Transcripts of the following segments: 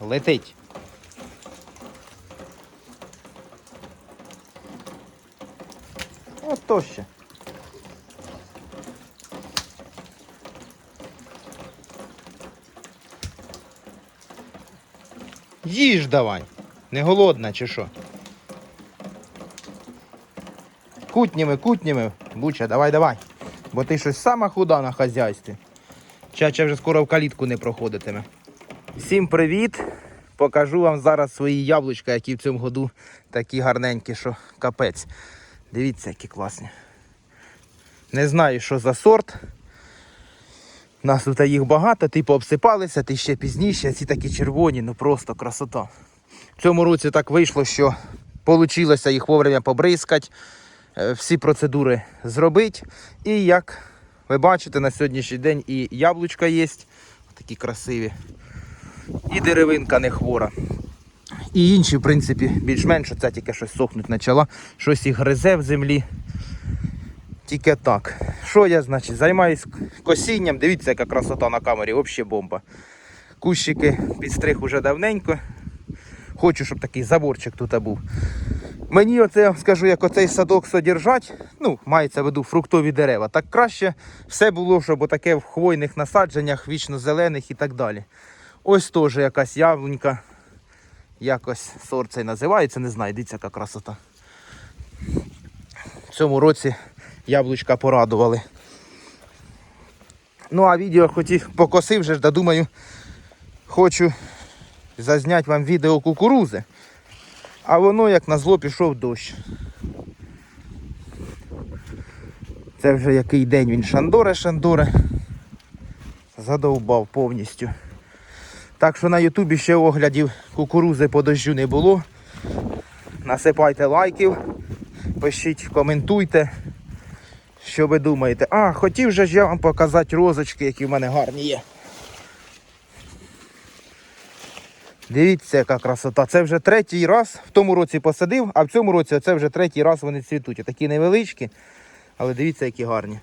Летить. От то ще. Їж давай. Не голодна чи що? Кутніми, кутніми. Буча, давай, давай. Бо ти щось сама худа на хазяйстві. Чача вже скоро в калітку не проходитиме. Всім привіт! Покажу вам зараз свої яблучка, які в цьому году такі гарненькі, що капець. Дивіться, які класні. Не знаю, що за сорт. У нас тут їх багато, типу обсипалися, ти ще пізніше, ці такі червоні, ну просто красота. В цьому році так вийшло, що вийшло їх вовремя побризкати, е, всі процедури зробити. І як ви бачите, на сьогоднішній день і яблучка є, такі красиві, і деревинка не хвора. І інші, в принципі, більш-менш оця тільки щось сохнуть почала, щось і гризе в землі. Тільки так. Що я, значить, займаюсь косінням. Дивіться, яка красота на камері, взагалі бомба. Кущики підстриг уже давненько. Хочу, щоб такий заборчик тут був. Мені оце скажу, як оцей садок содержать, ну, мається в виду фруктові дерева. Так краще все було, щоб таке в хвойних насадженнях, вічно зелених і так далі. Ось теж якась яблунька. Якось сорт цей називається, не знаю, дивіться, яка красота. В цьому році яблучка порадували. Ну, а відео хоч і покосив вже ж, да думаю, хочу зазняти вам відео кукурузи. А воно як на зло пішов дощ. Це вже який день він шандоре, шандоре. Задовбав повністю. Так що на Ютубі ще оглядів кукурузи по дощу не було. Насипайте лайків, пишіть, коментуйте. Що ви думаєте? А, хотів же ж я вам показати розочки, які в мене гарні є. Дивіться, яка красота. Це вже третій раз в тому році посадив, а в цьому році це вже третій раз вони цвітуть. Такі невеличкі, але дивіться, які гарні.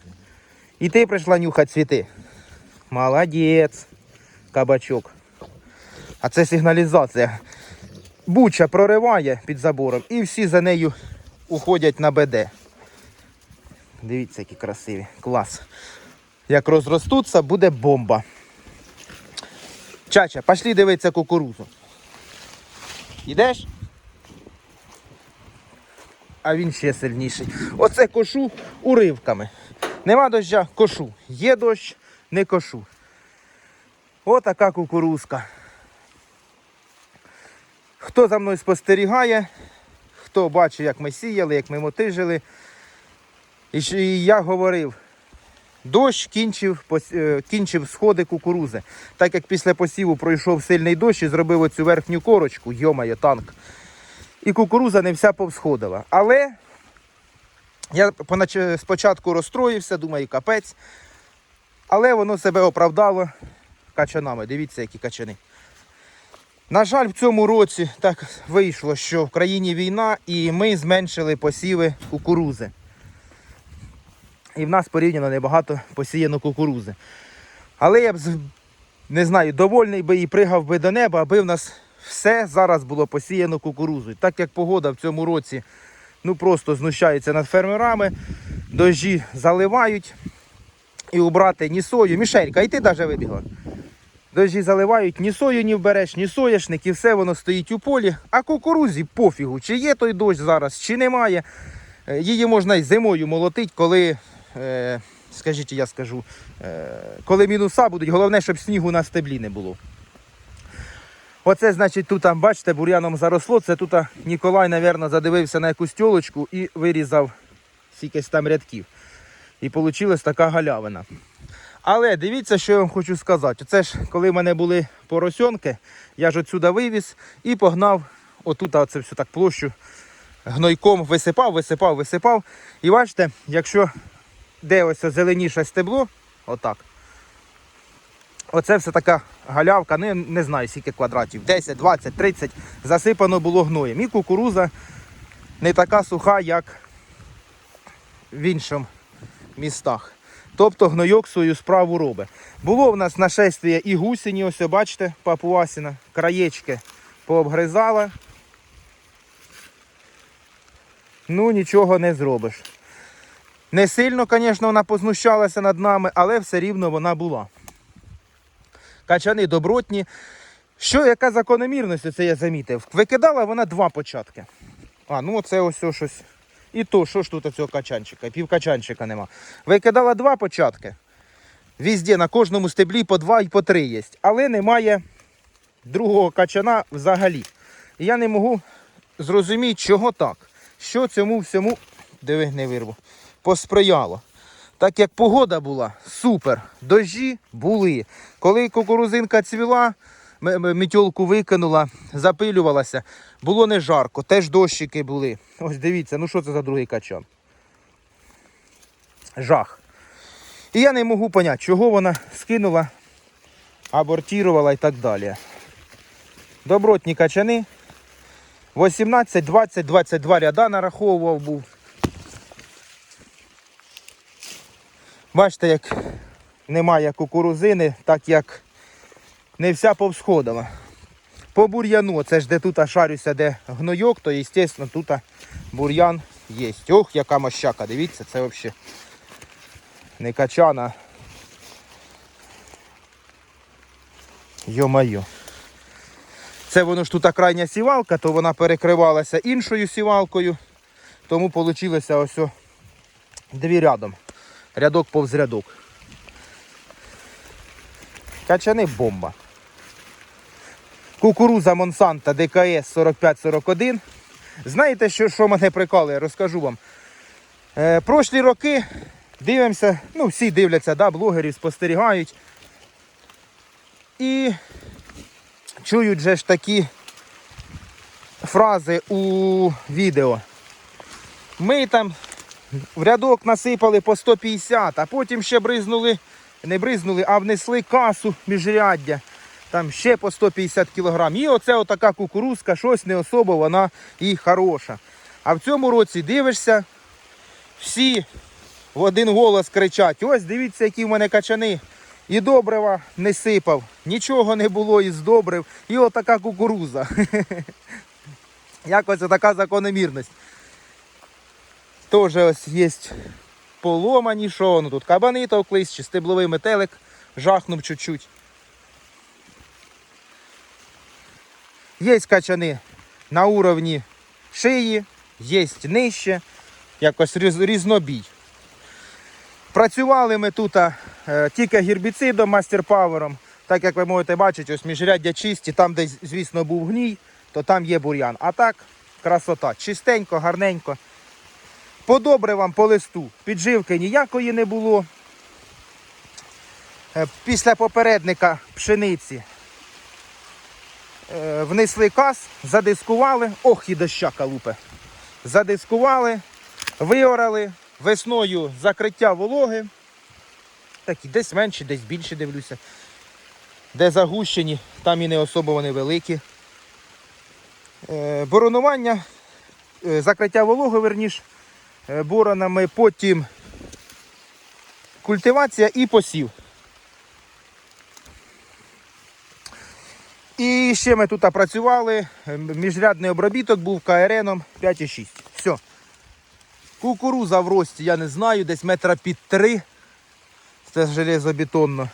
І ти прийшла нюхати цвіти. Молодець, кабачок. А це сигналізація. Буча прориває під забором і всі за нею уходять на БД. Дивіться, які красиві. Клас. Як розростуться, буде бомба. Чача, пошли дивитися кукурузу. Ідеш? А він ще сильніший. Оце кошу уривками. Нема доща, кошу. Є дощ, не кошу. Отака кукурузка. Хто за мною спостерігає, хто бачить, як ми сіяли, як ми мотижили. І я говорив, дощ кінчив, е, кінчив сходи кукурузи. Так як після посіву пройшов сильний дощ і зробив оцю верхню корочку, йомає танк. І кукуруза не вся повсходила. Але я спочатку розстроївся, думаю, капець. Але воно себе оправдало качанами. Дивіться, які качани. На жаль, в цьому році так вийшло, що в країні війна і ми зменшили посіви кукурузи. І в нас порівняно небагато посіяно кукурузи. Але я б не знаю, довольний би і пригав би до неба, аби в нас все зараз було посіяно кукурузою. Так як погода в цьому році ну просто знущається над фермерами, дощі заливають і убрати ні сою. Мішелька, і ти навіть вибігла. Дощі заливають, ні сою не вбереш, ні соняшник, і все воно стоїть у полі. А кукурузі пофігу, чи є той дощ зараз, чи немає. Е, Її можна й зимою молотити, коли, е, скажіть, я скажу, е, коли мінуса будуть, головне, щоб снігу на стеблі не було. Оце, значить, тут, бачите, бур'яном заросло. Це тут Ніколай, мабуть, задивився на якусь тьолочку і вирізав скількись там рядків. І вийшла така галявина. Але дивіться, що я вам хочу сказати. Це ж коли в мене були поросенки, я ж отсюди вивіз і погнав отут оце всю так площу гнойком висипав, висипав, висипав. І бачите, якщо де ось зеленіше стебло, отак. Оце все така галявка, ну не знаю скільки квадратів, 10, 20, 30, засипано було гноєм. І кукуруза не така суха, як в інших містах. Тобто гнойок свою справу робить. Було в нас нашествие і гусені, ось бачите, папуасіна, краєчки пообгризала. Ну, нічого не зробиш. Не сильно, звісно, вона познущалася над нами, але все рівно вона була. Качани добротні. Що, яка закономірність, це я замітив? Викидала вона два початки. А, ну оце ось ось щось. І то, що ж тут цього качанчика? Пів качанчика нема. Викидала два початки. Візде на кожному стеблі по два і по три є. Але немає другого качана взагалі. І я не можу зрозуміти, чого так. Що цьому всьому, диви, не вирву, посприяло. Так як погода була супер, дощі були. Коли кукурузинка цвіла, мітьолку викинула, запилювалася, було не жарко, теж дощики були. Ось дивіться, ну що це за другий качан? Жах. І я не можу зрозуміти, чого вона скинула, абортувала і так далі. Добротні качани. 18, 20, 22 ряда нараховував був. Бачите, як немає кукурузини, так як не вся повсходила. По бур'яну, це ж де тут шарюся, де гнойок, то, звісно, тут бур'ян є. Ох, яка мощака, дивіться, це взагалі не качана. Йо-майо. Це воно ж тут крайня сівалка, то вона перекривалася іншою сівалкою. Тому вийшло ось дві рядом. Рядок повз рядок. Качани бомба. Кукуруза Монсанта ДКС 4541. Знаєте, що, що мене прикалує? Розкажу вам. Е, прошлі роки дивимося, ну всі дивляться, да, блогерів спостерігають. І чують же ж такі фрази у відео. Ми там в рядок насипали по 150, а потім ще бризнули, не бризнули, а внесли касу міжряддя. Там ще по 150 кг. І оце отака кукурузка, щось не особо вона і хороша. А в цьому році дивишся, всі в один голос кричать: ось дивіться, які в мене качани. І добрива не сипав, нічого не було із добрив. І отака кукуруза. Якось така закономірність. Теж ось є поломані, що ну тут кабани товклись, чи стебловий метелик жахнув чуть-чуть. Є качани на уровні шиї, є нижче, якось різнобій. Працювали ми тут е, тільки гербіцидом, мастер-павером. Так як ви можете бачити, ось міжряддя чисті, там, де, звісно, був гній, то там є бур'ян. А так, красота. Чистенько, гарненько. Подобре вам по листу. Підживки ніякої не було. Е, Після попередника пшениці внесли каз, задискували. Ох, і дощака лупе. Задискували, виорали, весною закриття вологи. Так, і десь менше, десь більше дивлюся. Де загущені, там і не особо вони великі. Е, боронування, е, закриття вологи, верніш, е, боронами, потім культивація і посів. І ще ми тут працювали. Міжрядний обробіток був КРНом 5,6. Все. Кукуруза в рості, я не знаю, десь метра під три. Це железобетонно.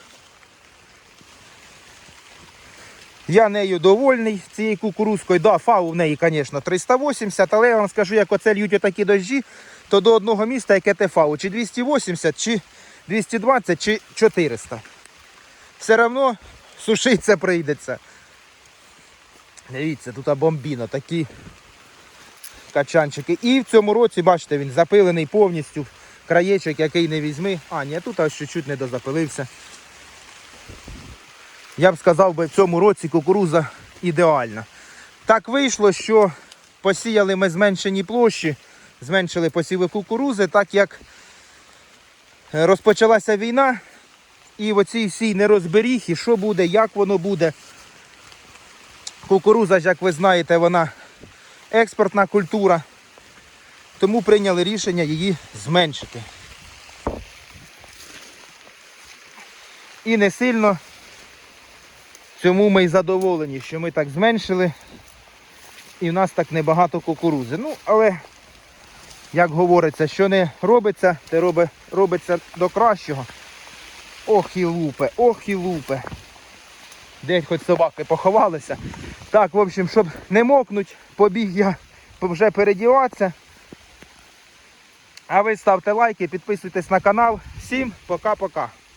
Я нею довольний цією кукурузкою. Да, фау в неї, звісно, 380, але я вам скажу, як оце льють такі дощі, то до одного міста яке те фау, чи 280, чи 220, чи 400. Все одно сушитися прийдеться. Дивіться, тут бомбіно, такі качанчики. І в цьому році, бачите, він запилений повністю. Краєчок, який не візьми. А, ні, тут аж чуть-чуть не дозапилився. Я б сказав би, в цьому році кукуруза ідеальна. Так вийшло, що посіяли ми зменшені площі, зменшили посіви кукурузи, так як розпочалася війна, і в оцій всій нерозберіг, і що буде, як воно буде. Кукуруза як ви знаєте, вона експортна культура, тому прийняли рішення її зменшити. І не сильно цьому ми й задоволені, що ми так зменшили. І в нас так небагато кукурузи. Ну, але, як говориться, що не робиться, те робиться до кращого. Ох і лупе, ох і лупе. Десь хоч собаки поховалися. Так, в общем, щоб не мокнуть, побіг я вже передіватися. А ви ставте лайки, підписуйтесь на канал. Всім пока-пока.